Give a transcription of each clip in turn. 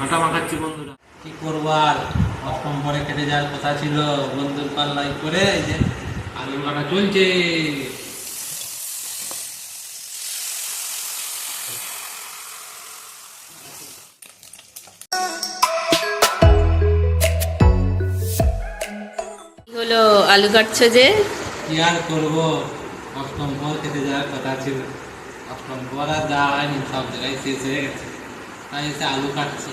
মাখাচ্ছি বন্ধুরা। কি করব আর? অষ্টম পরে কেটে যাওয়ার কথা ছিল বন্ধুর পাল্লাই করে এই যে আলু কাটা চলছে। হলো? আলু কাটছো যে? কি আর করব? অষ্টম পর কেটে যাওয়ার কথা ছিল। অষ্টম পর আর যাওয়া হয়নি সব জায়গায় শেষ হয়ে গেছে। আলু কাটছি।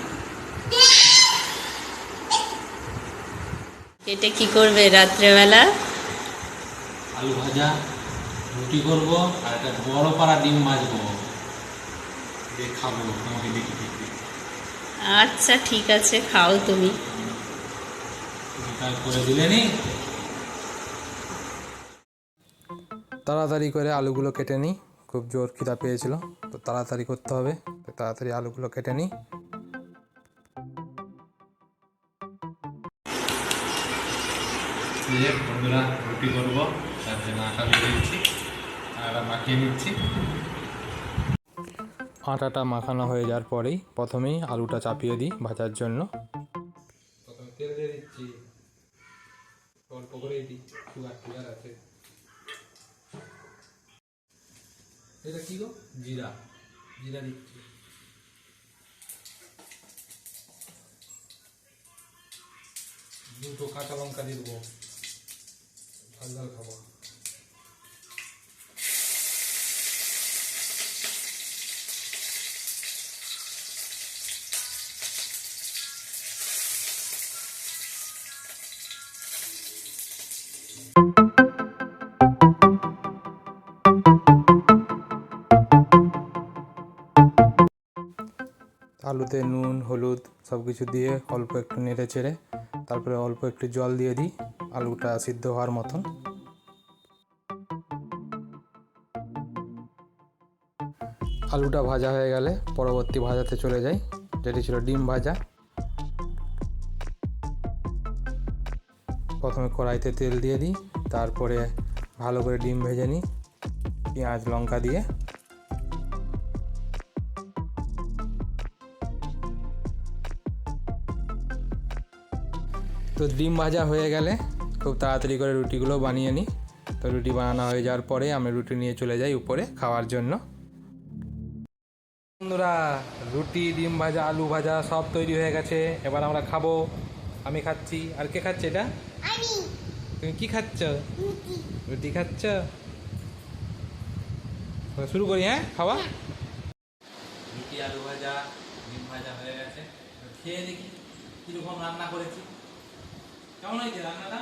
কেটে কি করবে রাত্রেবেলা? আলু ভাজা রুটি করব আর একটা বড় পাড়া ডিম ভাজবো। খাব তোমাকে দেখি দেখি আচ্ছা ঠিক আছে খাও তুমি। করে দিলে নি। তাড়াতাড়ি করে আলুগুলো কেটে নিই খুব জোর খিদা পেয়েছিল তো তাড়াতাড়ি করতে হবে। তাড়াতাড়ি আলুগুলো কেটে নিই। দিয়ে বন্ধুরা রুটি করব তার জন্য আটা দিয়ে দিচ্ছি আটা মাখিয়ে নিচ্ছি। আটাটা মাখানো হয়ে যাওয়ার পরেই প্রথমেই আলুটা চাপিয়ে দিই ভাজার জন্য। প্রথমে তেল দিয়ে দিচ্ছি অল্প করেই দিই সুগার টুগার আছে। এটা কি গো? জিরা জিরা দিচ্ছি। দুটো কাঁচা লঙ্কা দিয়ে দেবো। ঝাল খাব। আলুতে নুন, হলুদ সব কিছু দিয়ে অল্প একটু নেড়ে চেড়ে তারপরে অল্প একটু জল দিয়ে দিই, আলুটা সিদ্ধ হওয়ার মতন। আলুটা ভাজা হয়ে গেলে পরবর্তী ভাজাতে চলে যাই, যেটি ছিল ডিম ভাজা। প্রথমে কড়াইতে তেল দিয়ে দিই, তারপরে ভালো করে ডিম ভেজে নিই, পেঁয়াজ, লঙ্কা দিয়ে। তো ডিম ভাজা হয়ে গেলে খুব তাড়াতাড়ি করে রুটিগুলো বানিয়ে নিই। তো রুটি বানানো হয়ে যাওয়ার পরে আমি রুটি নিয়ে চলে যাই উপরে খাওয়ার জন্য। বন্ধুরা রুটি ডিম ভাজা আলু ভাজা সব তৈরি হয়ে গেছে। এবার আমরা খাব। আমি খাচ্ছি। আর কে খাচ্ছে এটা? তুমি কি খাচ্ছ? রুটি। খাচ্ছ? শুরু করি হ্যাঁ? খাওয়া? রুটি আলু ভাজা ডিম ভাজা হয়ে গেছে। খেয়ে দেখি কীরকম রান্না করেছি। কেমন হয়েছে রান্নাটা?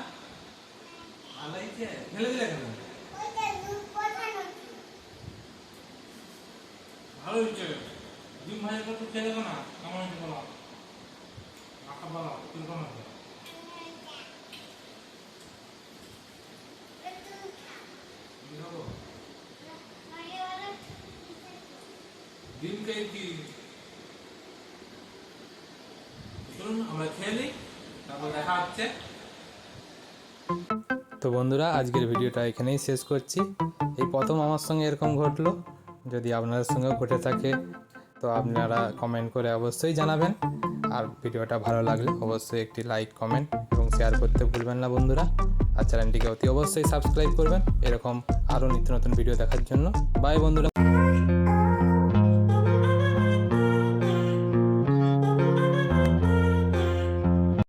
ভালো হয়েছে? ফেলে দিলে কেন? ভালো হয়েছে। ডিম ভাজা তো খেয়ে না। কেমন হয়েছে বলো? মাখা বলো কীরকম হয়েছে? কি? ডিম খেয়েছি। চলুন, আমরা খেয়ে নিই। দেখা তো বন্ধুরা, আজকের ভিডিওটা এখানেই শেষ করছি। এই প্রথম আমার সঙ্গে এরকম ঘটলো, যদি আপনাদের সঙ্গেও ঘটে থাকে, তো আপনারা কমেন্ট করে অবশ্যই জানাবেন। আর ভিডিওটা ভালো লাগলে অবশ্যই একটি লাইক কমেন্ট এবং শেয়ার করতে ভুলবেন না বন্ধুরা। আর চ্যানেলটিকে অতি অবশ্যই সাবস্ক্রাইব করবেন। এরকম আরও নিত্য নতুন ভিডিও দেখার জন্য। বাই বন্ধুরা।